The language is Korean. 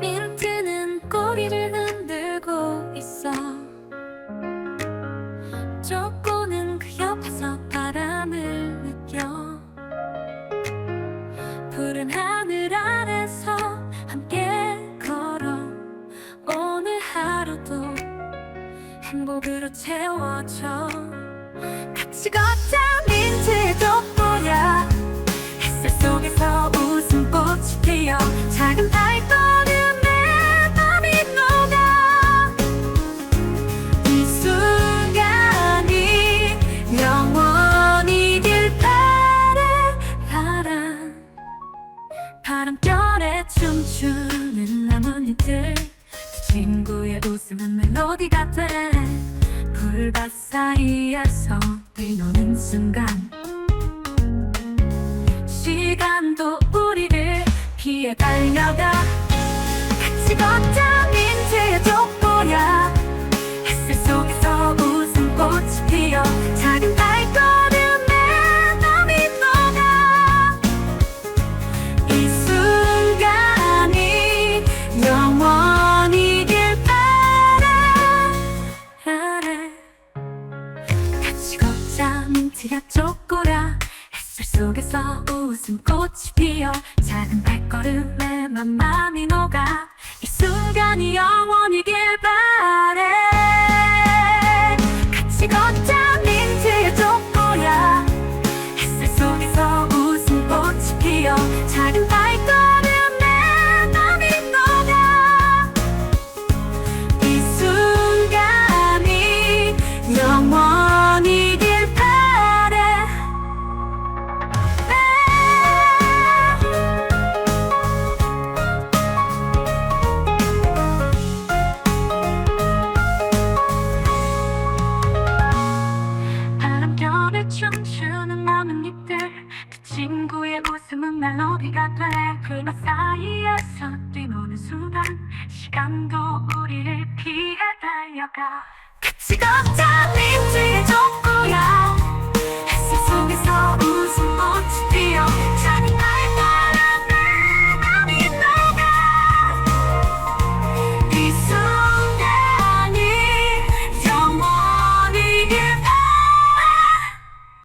미루트는 꼬리를 흔들고 있어. 쪼꼬는 그 옆에서 바람을 느껴. 푸른 하늘 아래서 함께 걸어. 오늘 하루도 행복으로 채워져 같이 걷자 민트의 나뭇잎들 그 친구의 웃음은 멜로디가 돼 불밭 사이에서 뛰노는 순간 시간도 우리를 피해 달려가 같이 걷자 민트의 족 쪼꼬라. 햇살 속에서 웃음꽃이 피어 작은 발걸음에만 맘이 녹아. 이 순간이 영원히길 바래 춤추는 나뭇잎들 그 친구의 웃음은 멜로디가 돼. 그마 사이에서 뛰노는 순간 시간도 우리를 피해 달려가. 같이 걷자 민트의 족구야